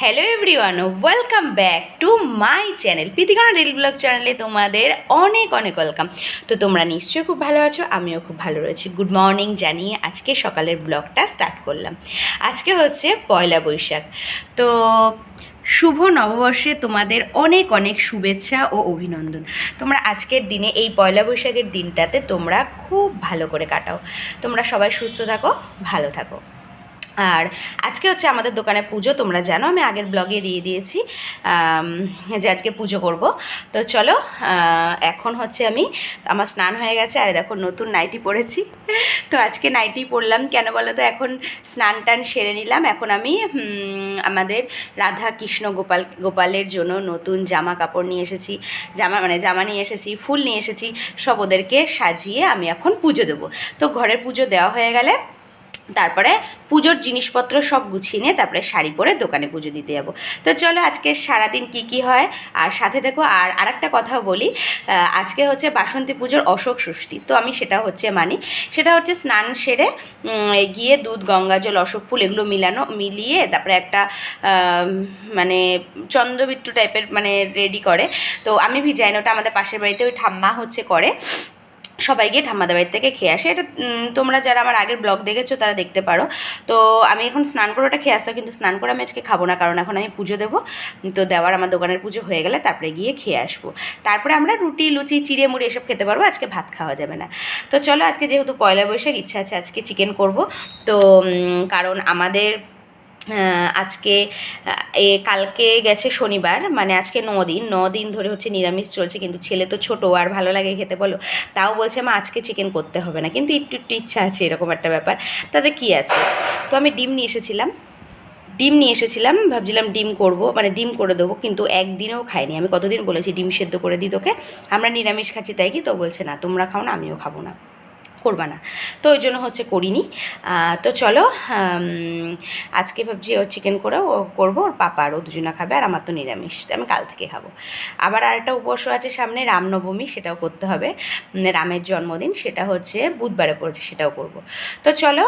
Hello everyone welcome back to my channel Pritikaran reel blog চ্যানেলে তোমাদের অনেক অনেক ওয়েলকাম তো তোমরা নিশ্চয়ই খুব ভালো আছো, আমিও খুব ভালো রয়েছি। গুড মর্নিং জানিয়ে আজকে সকালের ব্লগটা স্টার্ট করলাম। আজকে হচ্ছে পয়লা বৈশাখ। তো শুভ নববর্ষে তোমাদের অনেক অনেক শুভেচ্ছা ও অভিনন্দন। তোমরা আজকের দিনে এই পয়লা বৈশাখের দিনটাতে তোমরা খুব ভালো করে কাটাও। তোমরা সবাই সুস্থ থাকো, ভালো থাকো। আর আজকে হচ্ছে আমাদের দোকানে পুজো, তোমরা জানো, আমি আগের ব্লগে দিয়ে দিয়েছি যে আজকে পুজো করব। তো চলো এখন হচ্ছে আমি, আমার স্নান হয়ে গেছে, আর দেখো নতুন নাইটি পরেছি। তো আজকে নাইটি পরলাম, কেন বলো তো এখন স্নান টান সেরে নিলাম, এখন আমি আমাদের রাধা কৃষ্ণ গোপাল, গোপালের জন্য নতুন জামা কাপড় নিয়ে এসেছি, জামা মানে জামা নিয়ে এসেছি, ফুল নিয়ে এসেছি, সব ওদেরকে সাজিয়ে আমি এখন পুজো দেবো। তো ঘরের পুজো দেওয়া হয়ে গেলে তারপরে পুজোর জিনিসপত্র সব গুছিয়ে নিয়ে তারপরে শাড়ি পরে দোকানে পুজো দিতে যাব। তো চলো আজকে সারাদিন কি কি হয়? আর সাথে দেখো, আর আরেকটা কথাও বলি আজকে হচ্ছে বাসন্তী পুজোর অশোক ষষ্ঠী। তো আমি সেটা হচ্ছে মানি। সেটা হচ্ছে স্নান সেরে গিয়ে দুধ, গঙ্গা জল, অশোক ফুল এগুলো মিলানো, মিলিয়ে তারপরে একটা মানে চন্দ্রবিট্টু টাইপের মানে রেডি করে। তো আমি ভিজাই ওটা আমাদের পাশের বাড়িতে ওই ঠাম্মা হচ্ছে করে। সবাই গিয়ে ঠাম্মাদের থেকে খেয়ে আসে। এটা তোমরা যারা আমার আগের ব্লগ দেখেছ তারা দেখতে পারো। তো আমি এখন স্নান করে ওটা খেয়ে আসতো কিন্তু স্নান করে আমি আজকে খাব না, কারণ এখন আমি পুজো দেবো। তো দেওয়ার আমার দোকানের পুজো হয়ে গেলে তারপরে গিয়ে খেয়ে আসব। তারপরে আমরা রুটি, লুচি, চিড়ে, মুড়ি এসব খেতে পারব, আজকে ভাত খাওয়া যাবে না। তো চলো আজকে যেহেতু পয়লা বৈশাখ, ইচ্ছা আছে আজকে চিকেন করব। তো কারণ আমাদের আজকে এ কালকে গেছে শনিবার মানে আজকে ন দিন ন দিন ধরে হচ্ছে নিরামিষ চলছে, কিন্তু ছেলে তো ছোটো, আর ভালো লাগে খেতে বলো। তাও বলছে, মা, আজকে চিকেন করতে হবে না। কিন্তু একটু একটু ইচ্ছা আছে, এরকম একটা ব্যাপার। তাতে কি আছে? তো আমি ডিম নিয়ে এসেছিলাম। ডিম নিয়ে এসেছিলাম, ভাবছিলাম ডিম করব মানে ডিম করে দেবো, কিন্তু একদিনেও খাইনি। আমি কতদিন বলেছি, ডিম সেদ্ধ করে দিই তোকে। আমরা নিরামিষ খাচ্ছি, তাই কি? তো বলছে, না, তোমরা খাও না, আমিও খাব না। করবা না। তো ওই জন্য হচ্ছে করিনি। তো চলো আজকে ভাবছি ও চিকেন করে ও করব, ওর পাপা আর ও দুজনা খাবে আর আমার তো নিরামিষ, আমি কাল থেকে খাব। আবার আরেকটা উপসও আছে সামনে, রামনবমী, সেটাও করতে হবে। রামের জন্মদিন, সেটা হচ্ছে বুধবারে পড়েছে, সেটাও করব। তো চলো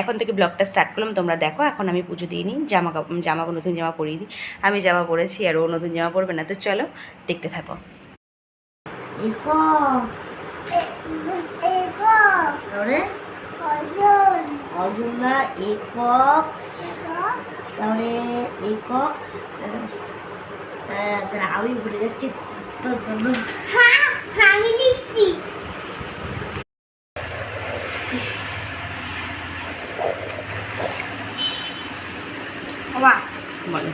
এখন থেকে ব্লগটা স্টার্ট করলাম, তোমরা দেখো, এখন আমি পুজো দিয়ে নিই, জামা কাপড় জামা নতুন জামা পরিয়ে দিই। আমি জামা পরেছি আর ও নতুন জামা পরবে না, তো চলো, দেখতে থাকো। তারপরে অজুনা একক তারপরে একক আমি ভুলে যাচ্ছি তোর জন্য। বাবা বলো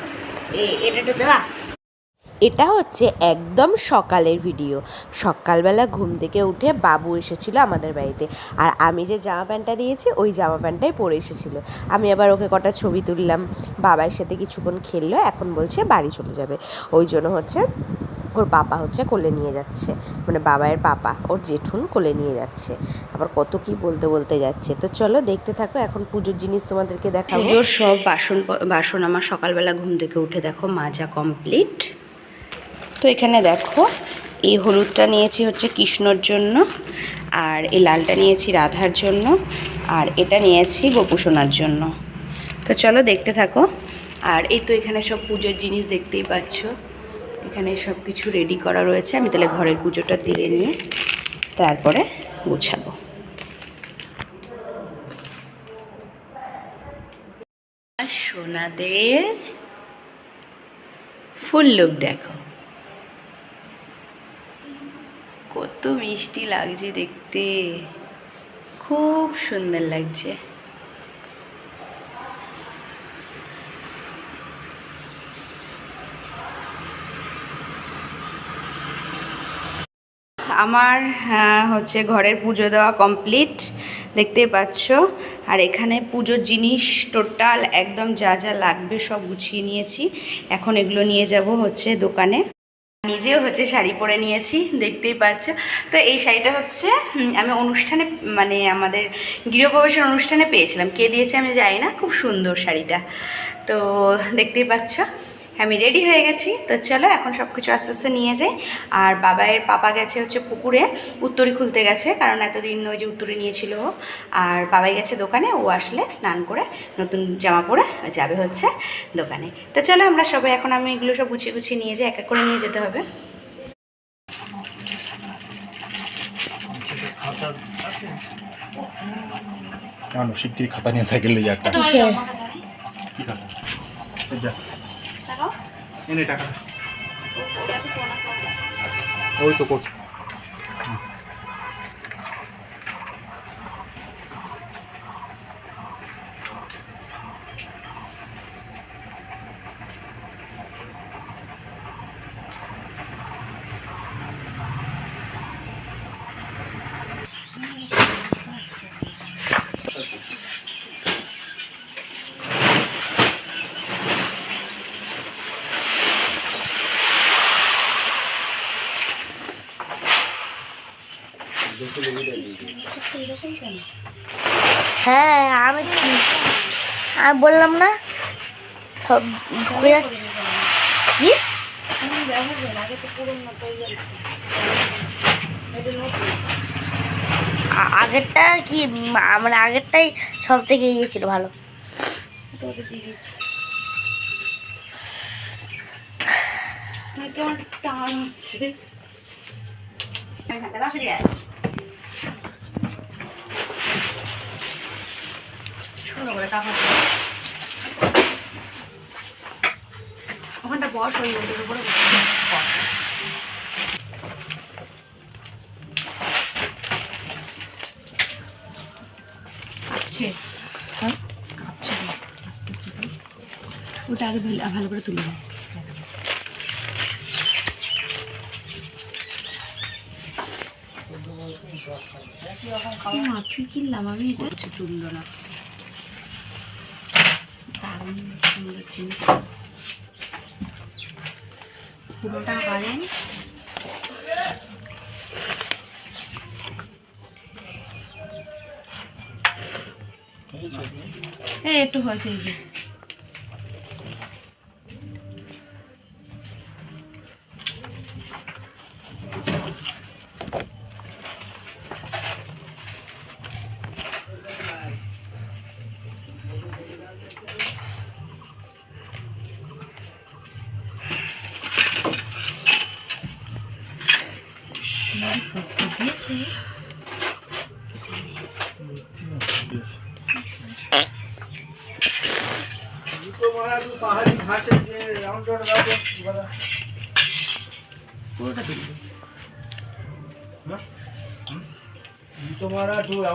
এ- এটা দেওয়া এটা হচ্ছে একদম সকালের ভিডিও সকালবেলা ঘুম থেকে উঠে বাবু এসেছিল আমাদের বাড়িতে। আর আমি যে জামা প্যান্টটা দিয়েছি, ওই জামা প্যান্টটাই পরে এসেছিল। আমি আবার ওকে কটা ছবি তুললাম। বাবার সাথে কিছুক্ষণ খেললো, এখন বলছে বাড়ি চলে যাবে। ওই জন্য হচ্ছে ওর পাপা হচ্ছে কোলে নিয়ে যাচ্ছে। মানে বাবায়ের পাপা, ওর জেঠুন কোলে নিয়ে যাচ্ছে। আবার কত কি বলতে বলতে যাচ্ছে। তো চলো দেখতে থাকো, এখন পুজোর জিনিস তোমাদেরকে দেখাবো। পুজোর সব বাসন বাসন আমার সকালবেলা ঘুম থেকে উঠে দেখো, মাজা কমপ্লিট তো এখানে দেখো, এই হলুদটা নিয়েছি হচ্ছে কৃষ্ণর জন্য, আর এই লালটা নিয়েছি রাধার জন্য, আর এটা নিয়েছি গোপুসোনার জন্য। তো চলো দেখতে থাকো। আর এই তো এখানে সব পুজোর জিনিস দেখতেই পাচ্ছ। এখানে সব কিছু রেডি করা রয়েছে। আমি তাহলে ঘরের পুজোটা দিয়ে নিয়ে তারপরে গুছাবো। সোনাদের ফুল লুক দেখো। কত মিষ্টি লাগছে দেখতে। খুব সুন্দর লাগছে। আমার আহ, হচ্ছে ঘরের পুজো দেওয়া কমপ্লিট দেখতে পাচ্ছ। আর এখানে পুজোর জিনিস টোটাল একদম যা যা লাগবে সব গুছিয়ে নিয়েছি। এখন এগুলো নিয়ে যাব হচ্ছে দোকানে। নিজেও হচ্ছে শাড়ি পরে নিয়েছি, দেখতেই পাচ্ছ। তো এই শাড়িটা হচ্ছে আমি অনুষ্ঠানে মানে আমাদের গৃহপ্রবেশের অনুষ্ঠানে পেয়েছিলাম। কে দিয়েছে আমি যাই না, খুব সুন্দর শাড়িটা। তো দেখতেই পাচ্ছ। আমি রেডি হয়ে গেছি। তো চলো এখন সব কিছু আস্তে আস্তে নিয়ে যাই। আর বাবাইয়ের পাপা গেছে হচ্ছে পুকুরে উত্তরি খুলতে গেছে কারণ এতদিন ওই যে উত্তরি নিয়েছিল আর বাবাই গেছে দোকানে ও আসলে স্নান করে নতুন জামা পরে যাবে হচ্ছে দোকানে। তো চলো আমরা সবাই এখন আমি এগুলো সব গুছিয়ে গুছিয়ে নিয়ে যাই এক এক করে নিয়ে যেতে হবে। শিগগিরি খাতা নিয়ে সাইকেল নিয়ে যা একটা কিসের কি খাতা এই যা এনে টাকা ওই তো কোট হ্যাঁ আমি আমি বললাম না। সব ঘুরে যাচ্ছে। কি? আগেরটা কি মানে আগেরটাই সব থেকে ইয়ে ছিল ভালো। কেমন টান হচ্ছে। সুন্দর করে কাপড় ওখানটা বস, ওই ওটার উপরে। ওটা আগে ভালো করে তুলে নেয়। কিনলাম আমি এটা? তুললো না। সুন্দর জিনিস পুরোটা বাড়েন এই একটু হয়েছে এই যে।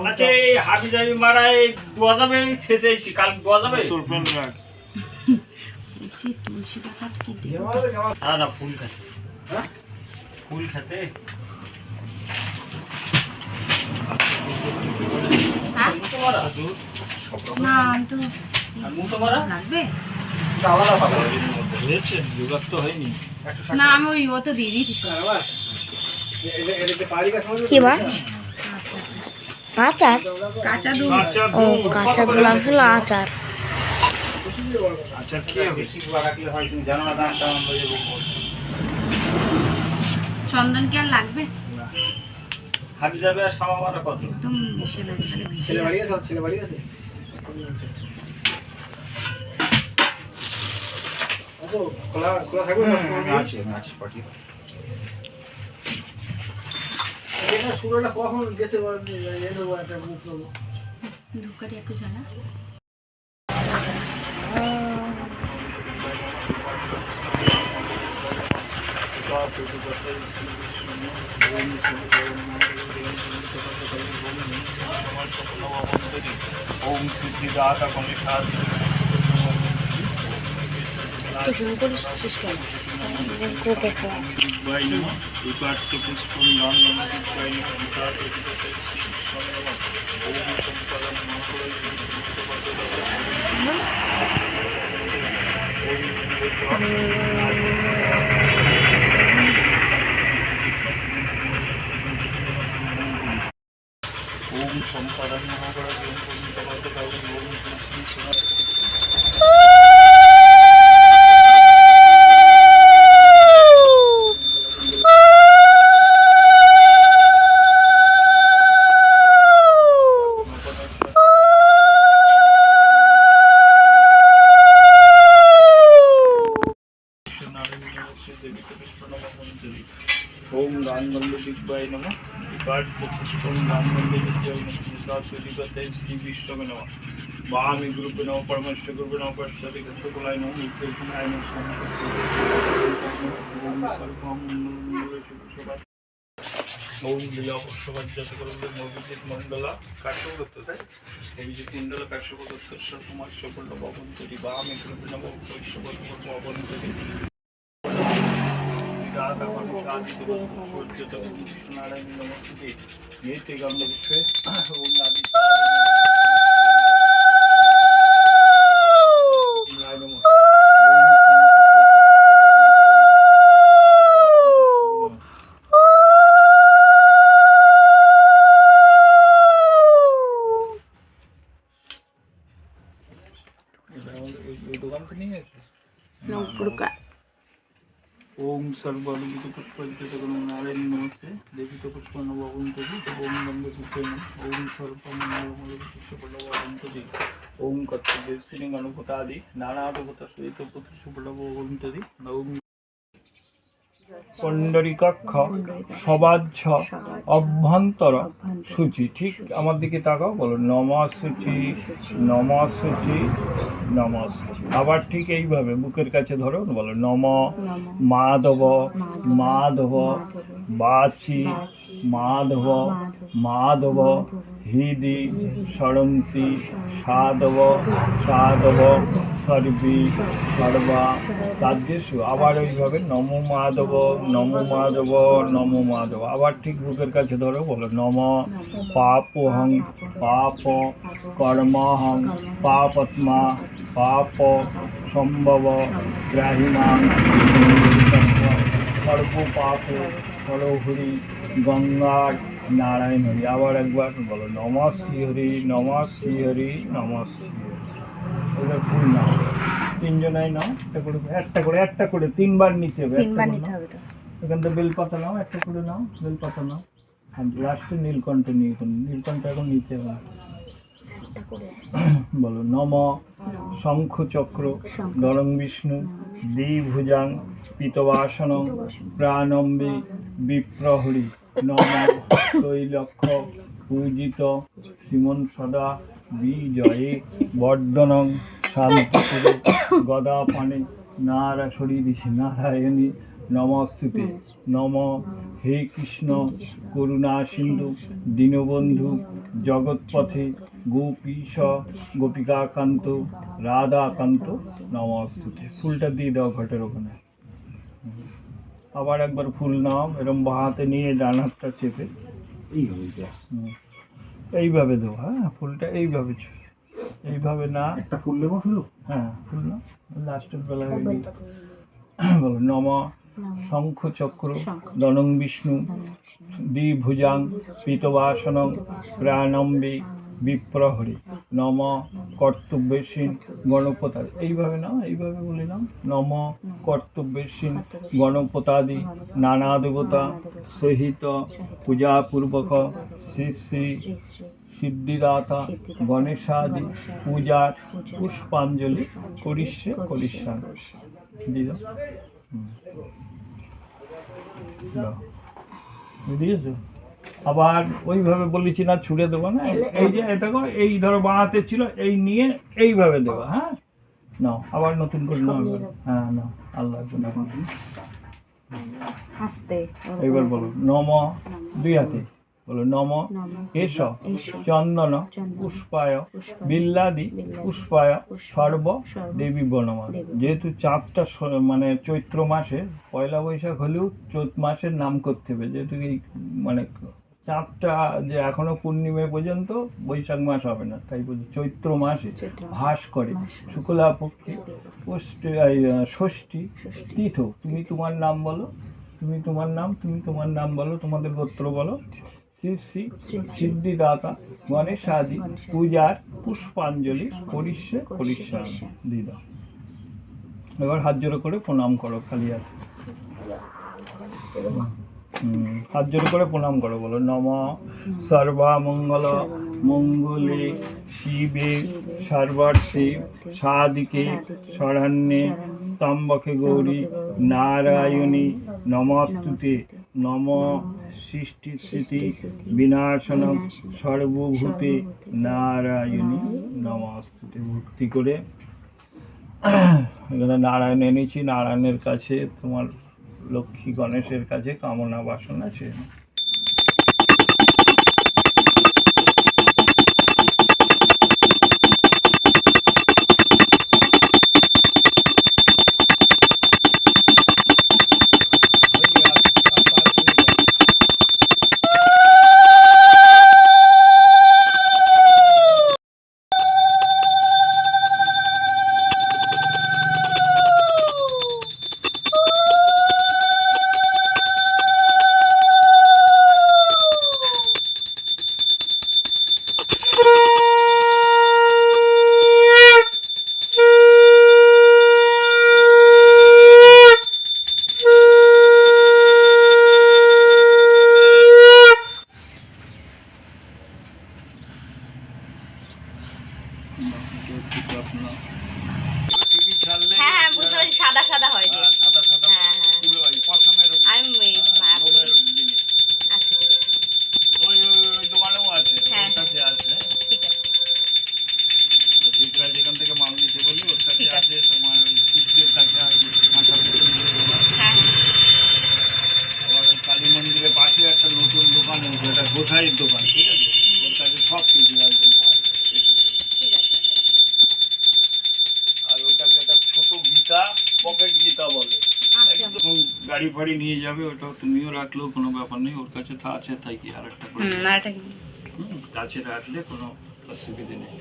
আচ্ছা এই হাবি জাবি মারা এই দোয়া যাবে এই শেষে কাল দোয়া যাবে তুলসী তুলসী পাতা কি দেব না না ফুল খাতে। ফুল খাতে। হ্যাঁ? মুতো মারা। না আমি তো আর মুতো মারা? লাগবে? না আমি ওই ওতে দিয়ে দিয়েছি কি আচার? কাঁচা দুধ আচ্ছা ও কাঁচা দুধ আসলে আচার। আচ্ছা কি হবে? চন্দন কি আর লাগবে? হাবি যাবে আর সামা কত? একদম মিশে লাগবে তাহলে ভিজে যাবে। আছে? আছে পাঠিয়ে দাও। ধূপকাঠি একটু জ্বালা ওম সিদ্ধিদাতা গণেশাদ তো জোর করিস কেন দেখলাম বাইনম উপাত্ত পুষ্পম গন্ধম পুষ্পাইনি বিকার ওম সম্পদম মঙ্গলম রাঙ্গল্য দিব্যায় নম বিকাট পুষ্পম রাঙ্গল্য দিব্যায় নম বিকাশিকাতে শ্রী বিশ্বমে নম বামি গ্রুপে নম পরমেশ্ব গ্রুপে নম পশ্চাতে শুক্লায় নম নিত্যনায় নম ওম লীলা পুষ্পবাজ্যাত করবে অভিজিৎ মণ্ডলা কাশ্যপদত্ত তাই অভিজিৎ মণ্ডলা কাশ্যপদত্ত কুমার সকল ভবন্তরি বামি গ্রুপে নম বৈশ্যপদ ভবন্তরি রাধা মানুষ আদি সূর্য কৃষ্ণনারায়ণ নমস্তে গীতে গঙ্গ বিশ্বে ওম আদি দোকান তো নিয়ে গেছে ওম পুষ্পন্ন ভবন্তজি ওম নন্দ পুষ্পন ওম সর্বমঙ্গল পুষ্পন্ন ভবন্তজি ওম কর্তব্য শ্রী গণপতাদি নানাদেবতা সহিত পুষ্পন্ন ভবন্তজি ওম পণ্ডরিকাক্ষ সবাজ্য অভ্যন্তর সূচি। ঠিক আমার দিকে তাকাও, বলো নমা সূচি নমা সূচি নমা আবার ঠিক এইভাবে বুকের কাছে ধরো, বলো, নম, মাধব মাধব, বাচি, মাধব মাধব, হৃদি, সরন্তি, সাধব সাধব সর্বি সর্বা তাদ্দেশু আবার ওইভাবে নম মাধব নম মাধব নম মাধব। আবার ঠিক বুকের কাছে ধরো, বলো নম, পাপহং, পাপ, কর্মহং, পাপত্মা, পাপ, সম্ভব, গ্রাহিমাং, সর্ব পাপ সরহরি গঙ্গার নারায়ণ হরি আবার একবার বলো নম শ্রীহরি নম শ্রীহরি নম শ্রীহরি ওটা ফুল নাও তিনজনাই নাও একটা করে একটা করে একটা করে তিনবার নিতে হবে তিনবার নিতে হবে এখান থেকে বেলপাতা নাও একটা করে নাও বেলপাতা নাও। লাস্টে নীলকণ্ঠ নিয়ে নীলকণ্ঠ এখন নিতে হবে। বলো নম শঙ্খ চক্র দরং বিষ্ণু দ্বিভুজাং পিতবাসন প্রাণম্বী বিপ্রহরী। নম তৈলক্ষ পূজিত শ্রীমন সদা বিজয়ে বর্ধনং শান্তি গদা পানে নারাশরী ঋষি নারায়ণী নমস্তুতে। নম হে কৃষ্ণ, করুণা সিন্ধু, দীনবন্ধু, জগৎপথে গোপীশ, গোপিকাকান্ত, রাধাকান্ত নমস্তুতে। ফুলটা দিয়ে দাও ঘটের ওখানে। আবার একবার ফুল নাও এরকম বাঁ হাতে নিয়ে ডান হাতটা চেপে। হুম। এইভাবে দেবো হ্যাঁ ফুলটা এইভাবে এইভাবে না। একটা ফুল নেব শুধু? হ্যাঁ ফুল না লাস্টের বেলায় ওই বলো নম শঙ্খ চক্র দনং বিষ্ণু দ্বিভুজাং পিতবাসনং। প্রাণম্বী। বিপ্রহরী। নম কর্তব্যসীন গণপতার এইভাবে না এইভাবে বলে নাম নম কর্তব্যসীন গণপতাদি নানা দেবতা সহিত পূজাপূর্বক শ্রী শ্রী সিদ্ধিদাতা গণেশাদি পূজার পুষ্পাঞ্জলি করিষ্যে করিষ্যান দিল? বুঝিয়েছো আবার ওইভাবে বলেছি না ছুড়ে দেবো না? এই যে এটা করো, এই ধরো বানাতে ছিল এই নিয়ে এইভাবে দেবো হ্যাঁ? নাও আবার নতুন করে নাও হ্যাঁ নাও আল্লাহ এইবার বলো নম দুই হাতে। বলো নম এস চন্দন পুষ্পায় বিল্লাদি পুষ্পায় সর্ব দেবী বনমা যেহেতু চাঁদটা মানে চৈত্র মাসে পয়লা বৈশাখ হলেও চৈত মাসের নাম করতে হবে। যেহেতু এই মানে চাঁদটা যে এখনও পূর্ণিমা পর্যন্ত বৈশাখ মাস হবে না তাই বলছি চৈত্র মাসে ভাস করে। শুক্লা পক্ষে ষষ্ঠী তীর্থ তুমি তোমার নাম বলো তুমি তোমার নাম তুমি তোমার নাম বলো তোমাদের গোত্র বলো। শ্রী শ্রী সিদ্ধিদাতা গণেশ আদি পূজার পুষ্পাঞ্জলি করিষ্যে করিষ্যা দিদা। এবার হাত জোড়ো করে প্রণাম করো খালি হুম, হাত জোড়ো করে প্রণাম করো বলো নম সর্বামঙ্গল মঙ্গলে শিবে সর্বার্থে সাদিকে শরণ্যে স্তম্ভকে গৌরী নারায়ণী নমস্তুতে নম সৃষ্টি স্থিতি বিনাশনম সর্বভূতে নারায়ণী। নমস্তুতে ভক্তি করে এখানে নারায়ণ এনেছি। নারায়ণের কাছে তোমার লক্ষ্মী গণেশের কাছে কামনা বাসনা আছে হ্যাঁ গাড়ি ফাড়ি নিয়ে যাবে ওটাও তুমিও রাখলেও কোনো ব্যাপার নেই ওর কাছে তা আছে তাই কি আর একটা করে? কাছে রাখলে কোনো অসুবিধে নেই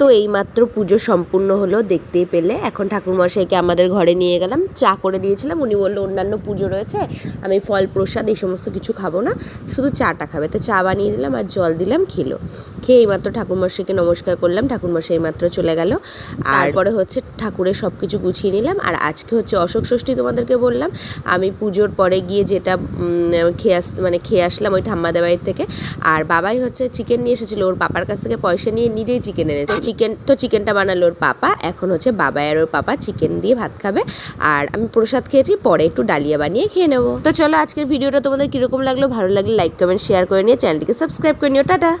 তো এইমাত্র পুজো সম্পূর্ণ হলো দেখতেই পেলে। এখন ঠাকুরমশাইকে আমাদের ঘরে নিয়ে গেলাম চা করে দিয়েছিলাম। উনি বলল অন্যান্য পুজো রয়েছে আমি ফল প্রসাদ এই সমস্ত কিছু খাব না শুধু চাটা খাবে। তো চা বানিয়ে দিলাম আর জল দিলাম খেলো। খেয়ে এইমাত্র ঠাকুরমশাইকে নমস্কার করলাম ঠাকুরমশাই এইমাত্র চলে গেল। তারপরে হচ্ছে ঠাকুরের সব কিছু গুছিয়ে নিলাম। আর আজকে হচ্ছে অশোক ষষ্ঠী তোমাদেরকে বললাম আমি পুজোর পরে গিয়ে যেটা খেয়ে আস মানে খেয়ে আসলাম ওই ঠাম্মাদের বাড়ির থেকে। আর বাবাই হচ্ছে চিকেন নিয়ে এসেছিল ওর পাপার কাছ থেকে পয়সা নিয়ে নিজেই চিকেন এনেছে। চিকেন তো চিকেনটা বানালো ওর পাপা। এখন হচ্ছে বাবা আর ওর পাপা চিকেন দিয়ে ভাত খাবে। আর আমি প্রসাদ খেয়েছি, পরে একটু ডালিয়া বানিয়ে খেয়ে নেব। তো চলো আজকের ভিডিওটা তোমাদের কীরকম লাগল? ভালো লাগলে লাইক কমেন্ট শেয়ার করে নিয়ে চ্যানেলটিকে সাবস্ক্রাইব করে নিও। টাটা!